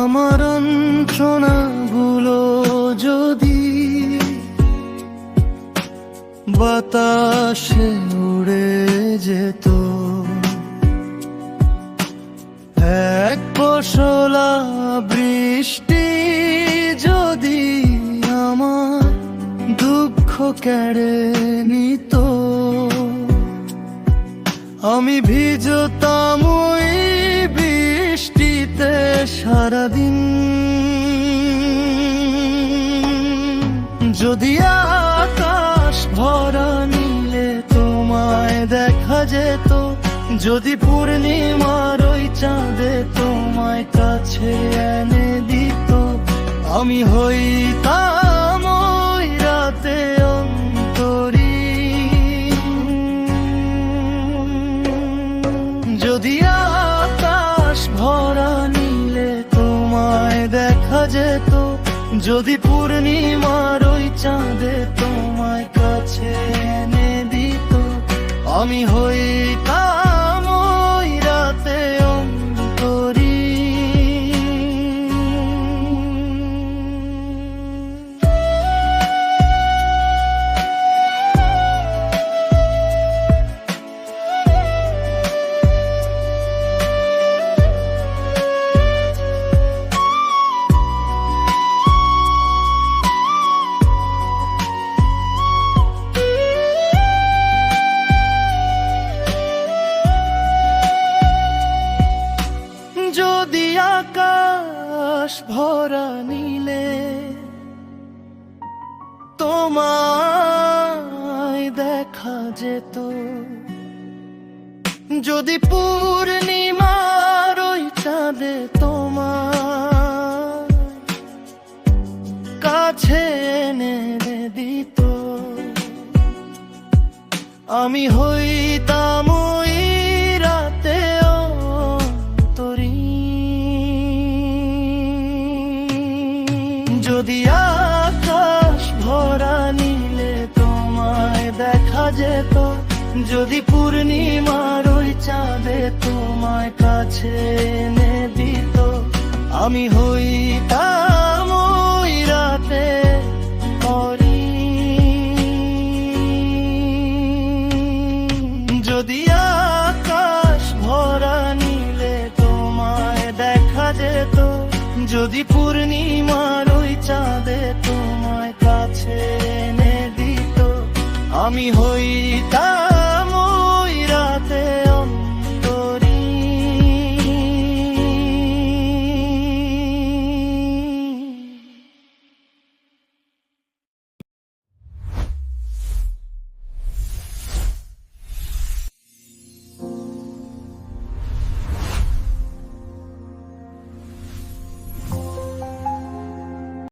আমারগুলো যদি বাতাসে উড়ে যেত, এক পশলা বৃষ্টি যদি আমার দুঃখ কেড়ে নিত, আমি ভিজতামও সারাদিন। যদি আকাশ ভরা নিলে তোমায় দেখা যেত, যদি পূর্ণিমার ওই চাঁদে তোমায় কাছে এনে দিত, আমি হইতাম যেত। যদি পূর্ণিমার আকাশ ভরা নিলে তোমায় দেখা যেত। যদি পূর্ণিমার ওই চাঁদে তোমার কাছে এনে দিত, আমি হইতাম দেখা যেত। যদি পূর্ণিমার ওই চাঁদে তোমায় কাছে এনে দিত, আমি হইতাম ওই রাতে যদি আকাশ ভরা নিলে তোমায় দেখা যেত, যদি পূর্ণিমার ওই চাঁদে তোমায় কাছে